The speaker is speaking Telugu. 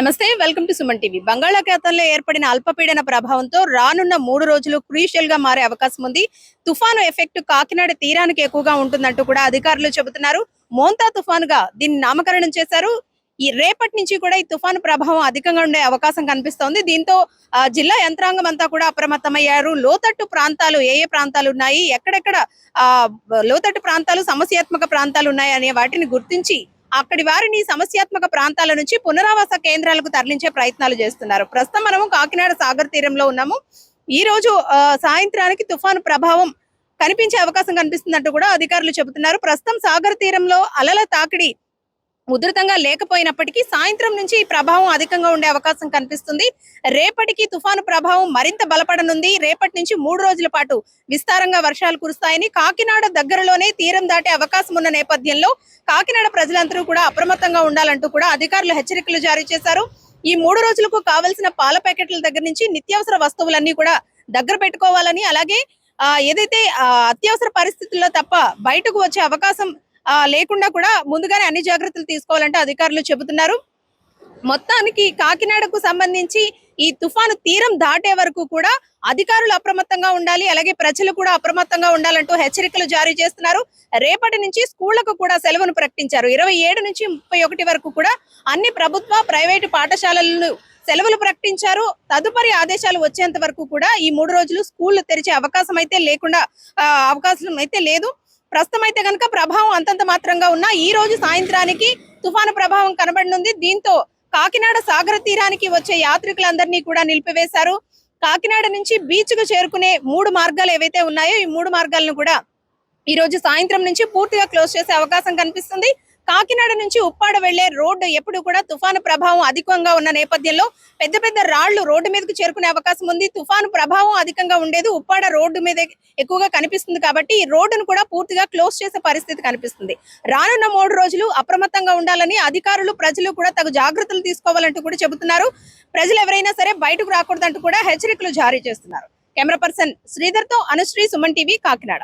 నమస్తే వెల్కమ్ టు సుమన్ టీవీ. బంగాళాఖాతంలో ఏర్పడిన అల్పపీడన ప్రభావంతో రానున్న మూడు రోజులు క్రూషియల్గా మారే అవకాశం ఉంది. తుఫాను ఎఫెక్ట్ కాకినాడ తీరానికి ఎక్కువగా ఉంటుందంటూ కూడా అధికారులు చెబుతున్నారు. మోంతా తుఫానుగా దీన్ని నామకరణం చేశారు. ఈ రేపటి నుంచి కూడా ఈ తుఫాను ప్రభావం అధికంగా ఉండే అవకాశం కనిపిస్తోంది. దీంతో జిల్లా యంత్రాంగం అంతా కూడా అప్రమత్తమయ్యారు. లోతట్టు ప్రాంతాలు ఏ ఏ ప్రాంతాలు ఉన్నాయి? ఎక్కడెక్కడ ఆ లోతట్టు ప్రాంతాలు సమస్యాత్మక ప్రాంతాలు ఉన్నాయి? అనే వాటిని గుర్తించి అక్కడి వారిని సమస్యాత్మక ప్రాంతాల నుంచి పునరావాస కేంద్రాలకు తరలించే ప్రయత్నాలు చేస్తున్నారు. ప్రస్తుతం మనము కాకినాడ సాగర్ తీరంలో ఉన్నాము. ఈ రోజు ఆ, సాయంత్రానికి తుఫాను ప్రభావం కనిపించే అవకాశం కనిపిస్తున్నట్టు కూడా అధికారులు చెబుతున్నారు. ప్రస్తుతం సాగర్ తీరంలో అలల తాకిడి ఉధృతంగా లేకపోయినప్పటికీ సాయంత్రం నుంచి ఈ ప్రభావం అధికంగా ఉండే అవకాశం కనిపిస్తుంది. రేపటికి తుఫాను ప్రభావం మరింత బలపడనుంది. రేపటి నుంచి మూడు రోజుల పాటు విస్తారంగా వర్షాలు కురుస్తాయని కాకినాడ దగ్గరలోనే తీరం దాటే అవకాశం ఉన్న నేపథ్యంలో కాకినాడ ప్రజలందరూ కూడా అప్రమత్తంగా ఉండాలంటూ కూడా అధికారులు హెచ్చరికలు జారీ చేశారు. ఈ మూడు రోజులకు కావలసిన పాల ప్యాకెట్ల దగ్గర నుంచి నిత్యావసర వస్తువులన్నీ కూడా దగ్గర పెట్టుకోవాలని అలాగే ఏదైతే అత్యవసర పరిస్థితుల్లో తప్ప బయటకు వచ్చే అవకాశం లేకుండా కూడా ముందుగానే అన్ని జాగ్రత్తలు తీసుకోవాలంటే అధికారులు చెబుతున్నారు. మొత్తానికి కాకినాడకు సంబంధించి ఈ తుఫాను తీరం దాటే వరకు కూడా అధికారులు అప్రమత్తంగా ఉండాలి అలాగే ప్రజలు కూడా అప్రమత్తంగా ఉండాలంటూ హెచ్చరికలు జారీ చేస్తున్నారు. రేపటి నుంచి స్కూళ్ళకు కూడా సెలవును ప్రకటించారు. ఇరవై ఏడు నుంచి ముప్పై ఒకటి వరకు కూడా అన్ని ప్రభుత్వ ప్రైవేటు పాఠశాలలను సెలవులు ప్రకటించారు. తదుపరి ఆదేశాలు వచ్చేంత వరకు కూడా ఈ మూడు రోజులు స్కూళ్ళు తెరిచే అవకాశం అయితే లేకుండా అవకాశం అయితే లేదు. ప్రస్తుతం అయితే కనుక ప్రభావం అంతంత మాత్రంగా ఉన్న ఈ రోజు సాయంత్రానికి తుఫాను ప్రభావం కనబడనుంది. దీంతో కాకినాడ సాగర తీరానికి వచ్చే యాత్రికులందరినీ కూడా నిలిపివేశారు. కాకినాడ నుంచి బీచ్కు చేరుకునే మూడు మార్గాలు ఏవైతే ఉన్నాయో ఈ మూడు మార్గాలను కూడా ఈ రోజు సాయంత్రం నుంచి పూర్తిగా క్లోజ్ చేసే అవకాశం కనిపిస్తుంది. కాకినాడ నుంచి ఉప్పాడ వెళ్ళే రోడ్డు ఎప్పుడు కూడా తుఫాను ప్రభావం అధికంగా ఉన్న నేపథ్యంలో పెద్ద పెద్ద రాళ్ళు రోడ్డు మీదకు చేరుకునే అవకాశం ఉంది. తుఫాను ప్రభావం అధికంగా ఉండేది ఉప్పాడ రోడ్డు మీద ఎక్కువగా కనిపిస్తుంది కాబట్టి ఈ రోడ్డును కూడా పూర్తిగా క్లోజ్ చేసే పరిస్థితి కనిపిస్తుంది. రానున్న మూడు రోజులు అప్రమత్తంగా ఉండాలని అధికారులు ప్రజలు కూడా తగు జాగ్రత్తలు తీసుకోవాలంటూ కూడా చెబుతున్నారు. ప్రజలు ఎవరైనా సరే బయటకు రాకూడదంటూ కూడా హెచ్చరికలు జారీ చేస్తున్నారు. కెమెరా పర్సన్ శ్రీధర్తో అనుశ్రీ సుమన్ టీవీ కాకినాడ.